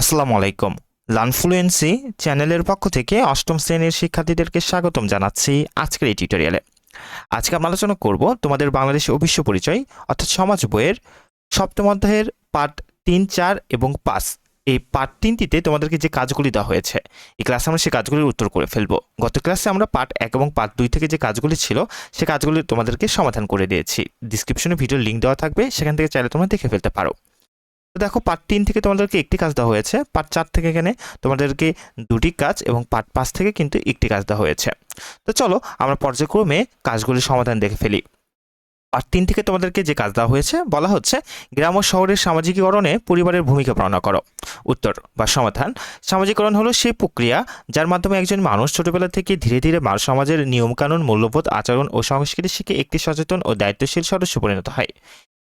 আসসালামু আলাইকুম। লানফ্লুয়েন্সি চ্যানেলের পক্ষ থেকে অষ্টম শ্রেণির শিক্ষার্থীদেরকে স্বাগতম জানাচ্ছি আজকের এই টিউটোরিয়ালে। আজকে আমরা আলোচনা করব তোমাদের বাংলাদেশে অভিশ্য পরিচয়, অর্থাৎ সমাজ বইয়ের সপ্তম অধ্যায়ের পার্ট তিন, চার এবং পাঁচ। এই পার্ট তিনটিতে তোমাদেরকে যে কাজগুলি দেওয়া হয়েছে, এই ক্লাসে আমরা সেই কাজগুলির উত্তর করে ফেলব। গত ক্লাসে আমরা পার্ট এক এবং পার্ট দুই থেকে যে কাজগুলি ছিল, সে কাজগুলি তোমাদেরকে সমাধান করে দিয়েছি। ডিসক্রিপশনে ভিডিও লিঙ্ক দেওয়া থাকবে, সেখান থেকে চাইলে তোমরা দেখে ফেলতে পারো। তো দেখো পার্ট তিন থেকে তোমাদেরকে একটি কাজ দেওয়া হয়েছে। পার্ট চার থেকে এখানে তোমাদেরকে দুটি কাজ এবং পার্ট পাঁচ থেকে কিন্তু একটি কাজ দেওয়া হয়েছে। তো চলো আমরা পর্যায়ক্রমে কাজগুলির সমাধান দেখে ফেলি। পার্ট তিন থেকে তোমাদেরকে যে কাজ দেওয়া হয়েছে, বলা হচ্ছে গ্রাম ও শহরের সামাজিকীকরণে পরিবারের ভূমিকা বর্ণনা করো। উত্তর বা সমাধান সামাজিকরণ হলো সেই প্রক্রিয়া যার মাধ্যমে একজন মানুষ ছোটবেলা থেকে ধীরে ধীরে মানব সমাজের নিয়মকানুন, মূল্যবোধ, আচরণ ও সংস্কৃতি শিখে একটি সচেতন ও দায়িত্বশীল সদস্য পরিণত হয়।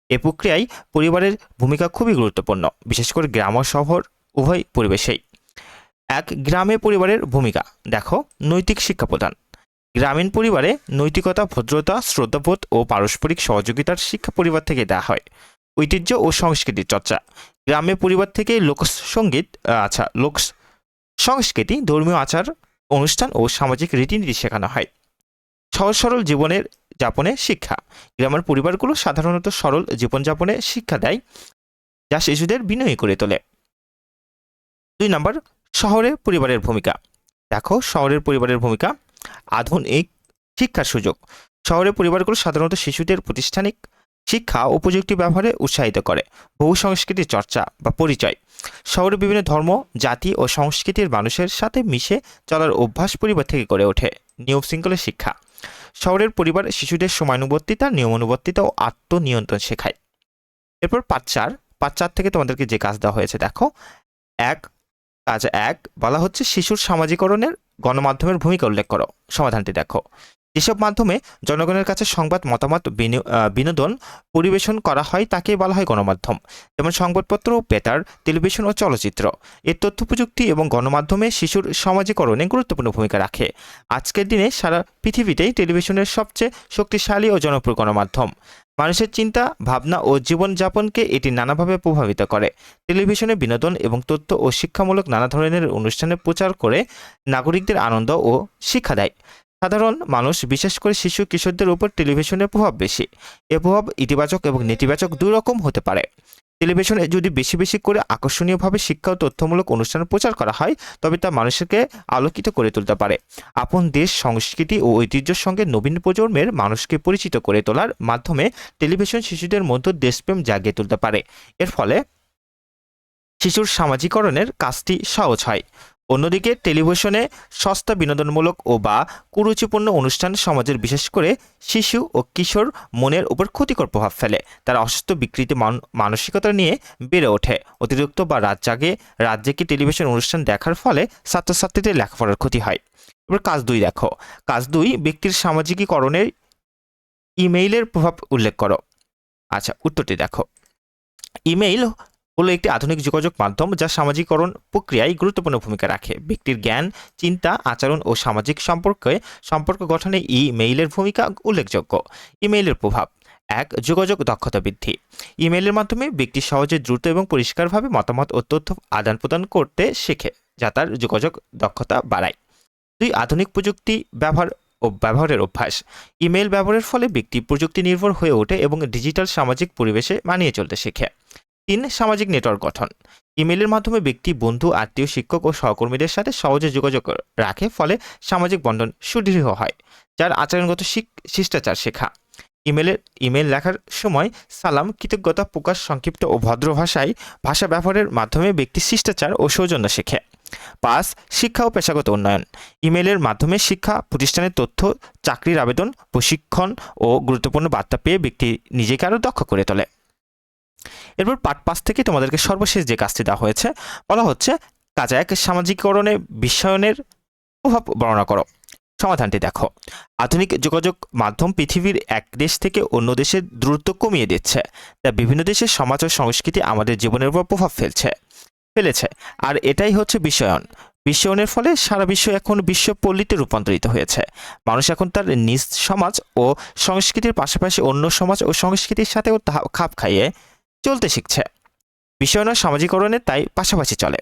এ প্রক্রিয়ায় পরিবারের ভূমিকা খুবই গুরুত্বপূর্ণ, বিশেষ করে গ্রাম ও শহর উভয় পরিবেশেই। এক গ্রামে পরিবারের ভূমিকা, দেখো, নৈতিক শিক্ষা প্রদান। গ্রামীণ পরিবারে নৈতিকতা, ভদ্রতা, শ্রদ্ধাবোধ ও পারস্পরিক সহযোগিতার শিক্ষা পরিবার থেকে দেওয়া হয়। ঐতিহ্য ও সংস্কৃতির চর্চা। গ্রামে পরিবার থেকে লোকসঙ্গীত আচ্ছা লোক সংস্কৃতি, ধর্মীয় আচার, অনুষ্ঠান ও সামাজিক রীতিনীতি শেখানো হয়। সহজ সরল জীবনের যাপনে শিক্ষা। গ্রামের পরিবারগুলো সাধারণত সরল জীবনযাপনে শিক্ষা দেয়, যা শিশুদের বিনয়ী করে তোলে। দুই নম্বর, শহরে পরিবারের ভূমিকা। দেখো, শহরের পরিবারের ভূমিকা আধুনিক শিক্ষার সুযোগ। শহরের পরিবারগুলো সাধারণত শিশুদের প্রাতিষ্ঠানিক শিক্ষা ও প্রযুক্তি ব্যবহারে উৎসাহিত করে। বহু সংস্কৃতির চর্চা বা পরিচয়। শহরে বিভিন্ন ধর্ম, জাতি ও সংস্কৃতির মানুষের সাথে মিশে চলার অভ্যাস পরিবার থেকে গড়ে ওঠে। নিয়ম শৃঙ্খলের শিক্ষা। শহরের পরিবার শিশুদের সময়ানুবর্তিতা, নিয়মানুবর্তিতা ও আত্মনিয়ন্ত্রণ শেখায়। এরপর পাঁচ চার পাঁচ চার থেকে তোমাদেরকে যে কাজ দেওয়া হয়েছে, দেখো। এক, কাজ এক বলা হচ্ছে শিশুর সামাজিকরণের গণমাধ্যমের ভূমিকা উল্লেখ করো। সমাধানটি দেখো। যেসব মাধ্যমে জনগণের কাছে সংবাদ, মতামত বিনি- বিনোদন পরিবেশন করা হয় তাকে বলা হয় গণমাধ্যম। যেমন সংবাদপত্র, বেতার, টেলিভিশন ও চলচ্চিত্র। এর তথ্য প্রযুক্তি এবং গণমাধ্যমে শিশুর সমাজীকরণে গুরুত্বপূর্ণ ভূমিকা রাখে। আজকের দিনে সারা পৃথিবীতেই টেলিভিশনের সবচেয়ে শক্তিশালী ও জনপ্রিয় গণমাধ্যম। মানুষের চিন্তা, ভাবনা ও জীবনযাপনকে এটি নানাভাবে প্রভাবিত করে। টেলিভিশনে বিনোদন এবং তথ্য ও শিক্ষামূলক নানা ধরনের অনুষ্ঠানে প্রচার করে নাগরিকদের আনন্দ ও শিক্ষা দেয়। সাধারণ মানুষ, বিশেষ করে শিশু কিশোরদের উপর টেলিভিশনের প্রভাব বেশি। এ প্রভাব ইতিবাচক এবং নেতিবাচক দুই রকম হতে পারে। টেলিভিশনে যদি বেশি বেশি করে আকর্ষণীয়ভাবে শিক্ষা ও তথ্যমূলক অনুষ্ঠান প্রচার করা হয়, তবে তা মানুষকে আলোকিত করে তুলতে পারে। আপন দেশ, সংস্কৃতি ও ঐতিহ্যের সঙ্গে নবীন প্রজন্মের মানুষকে পরিচিত করে তোলার মাধ্যমে টেলিভিশন শিশুদের মধ্যে দেশপ্রেম জাগিয়ে তুলতে পারে। এর ফলে শিশুর সামাজিকরণের কাজটি সহজ হয়। অন্যদিকে টেলিভিশনে সস্তা বিনোদনমূলক ও বা কুরুচিপূর্ণ অনুষ্ঠান সমাজের বিশেষ করে শিশু ও কিশোর মনের উপর ক্ষতিকর প্রভাব ফেলে। তারা অসুস্থ, বিকৃতি মান- মানসিকতা নিয়ে বেড়ে ওঠে। অতিরিক্ত বা রাত জাগে, রাত জেগে টেলিভিশন অনুষ্ঠান দেখার ফলে ছাত্রছাত্রীদের লেখাপড়ার ক্ষতি হয়। এবার কাজ দুই দেখো। কাজ দুই, ব্যক্তির সামাজিকীকরণের ইমেইলের প্রভাব উল্লেখ করো। আচ্ছা উত্তরটি দেখো। ইমেইল হলো একটি আধুনিক যোগাযোগ মাধ্যম যা সামাজিকরণ প্রক্রিয়ায় গুরুত্বপূর্ণ ভূমিকা রাখে। ব্যক্তির জ্ঞান, চিন্তা, আচরণ ও সামাজিক সম্পর্কে সম্পর্ক গঠনে ইমেইলের ভূমিকা উল্লেখযোগ্য। ইমেইলের প্রভাব। এক, যোগাযোগ দক্ষতা বৃদ্ধি। ইমেইলের মাধ্যমে ব্যক্তি সহজে দ্রুত এবং পরিষ্কারভাবে মতামত ও তথ্য আদান প্রদান করতে শেখে, যা তার যোগাযোগ দক্ষতা বাড়ায়। দুই, আধুনিক প্রযুক্তি ব্যবহার ও ব্যবহারের অভ্যাস। ইমেল ব্যবহারের ফলে ব্যক্তি প্রযুক্তি নির্ভর হয়ে ওঠে এবং ডিজিটাল সামাজিক পরিবেশে মানিয়ে চলতে শেখে। তিন সামাজিক নেটওয়ার্ক গঠন। ইমেলের মাধ্যমে ব্যক্তি, বন্ধু, আত্মীয়, শিক্ষক ও সহকর্মীদের সাথে সহজে যোগাযোগ রাখে, ফলে সামাজিক বন্ধন সুদৃঢ় হয়, যার আচরণগত শিষ্টাচার শেখা। ইমেলের ইমেল লেখার সময় সালাম, কৃতজ্ঞতা প্রকাশ, সংক্ষিপ্ত ও ভদ্র ভাষায় ভাষা ব্যবহারের মাধ্যমে ব্যক্তি শিষ্টাচার ও সৌজন্য শেখে। পাঁচ, শিক্ষা ও পেশাগত উন্নয়ন। ইমেলের মাধ্যমে শিক্ষা, প্রতিষ্ঠানের তথ্য, চাকরির আবেদন, প্রশিক্ষণ ও গুরুত্বপূর্ণ বার্তা পেয়ে ব্যক্তি নিজেকে আরও দক্ষ করে তোলে। এরপর পার্ট পাঁচ থেকে তোমাদেরকে সর্বশেষ যে কাজটি দেওয়া হয়েছে, বলা হচ্ছে কাজ এক সামাজিকরণে বিশ্বায়নের প্রভাব বর্ণনা করো। সমাধানটি দেখো। আধুনিক যোগাযোগ মাধ্যম পৃথিবীর এক দেশ থেকে অন্য দেশের দূরত্ব কমিয়ে দিচ্ছে তা বিভিন্ন দেশের সমাজ ও সংস্কৃতি আমাদের জীবনের উপর প্রভাব ফেলছে, ফেলেছে। আর এটাই হচ্ছে বিশ্বায়ন। বিশ্বায়নের ফলে সারা বিশ্ব এখন বিশ্ব পল্লীতে রূপান্তরিত হয়েছে। মানুষ এখন তার নিজ সমাজ ও সংস্কৃতির পাশাপাশি অন্য সমাজ ও সংস্কৃতির সাথেও খাপ খাইয়ে চলতে শিখছে। বিশ্বায়ন সামাজিকরণের সামাজিকরণে তাই পাশাপাশি চলে।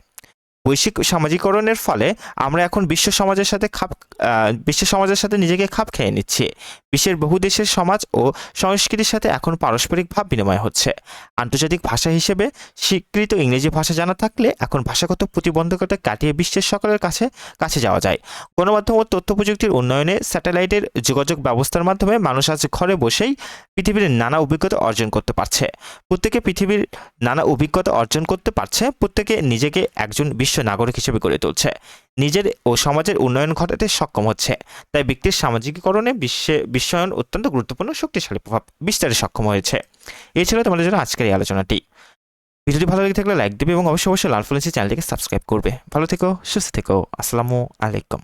বৈশ্বিক সামাজিকরণের ফলে আমরা এখন বিশ্ব সমাজের সাথে খাপ বিশ্ব সমাজের সাথে নিজেকে খাপ খেয়ে নিচ্ছি। বিশ্বের বহু দেশের সমাজ ও সংস্কৃতির সাথে এখন পারস্পরিক ভাব বিনিময় হচ্ছে। আন্তর্জাতিক ভাষা হিসেবে স্বীকৃত ইংরেজি ভাষা জানা থাকলে এখন ভাষাগত প্রতিবন্ধকতা কাটিয়ে বিশ্বের সকলের কাছে কাছে যাওয়া যায়। গণমাধ্যম ও তথ্য প্রযুক্তির উন্নয়নে স্যাটেলাইটের যোগাযোগ ব্যবস্থার মাধ্যমে মানুষ আজ ঘরে বসেই পৃথিবীর নানা অভিজ্ঞতা অর্জন করতে পারছে। প্রত্যেকে পৃথিবীর নানা অভিজ্ঞতা অর্জন করতে পারছে। প্রত্যেকে নিজেকে একজন বিশ্ব নাগরিক হিসেবে গড়ে তুলছে। নিজের ও সমাজের উন্নয়ন ঘটাতে সক্ষম হচ্ছে। তাই ব্যক্তির সামাজিকীকরণে বিশ্বে, বিশ্বায়ন অত্যন্ত গুরুত্বপূর্ণ, শক্তিশালী প্রভাব বিস্তারে সক্ষম হয়েছে। এই ছিল তোমাদের জন্য আজকের এই আলোচনাটি। ভিডিওটি ভালো লেগে থাকলে লাইক দেবে এবং অবশ্যই অবশ্যই লাল ফুলেন্সি চ্যানেলটিকে সাবস্ক্রাইব করবে। ভালো থেকো, সুস্থ থেকো। আসসালামু আলাইকুম।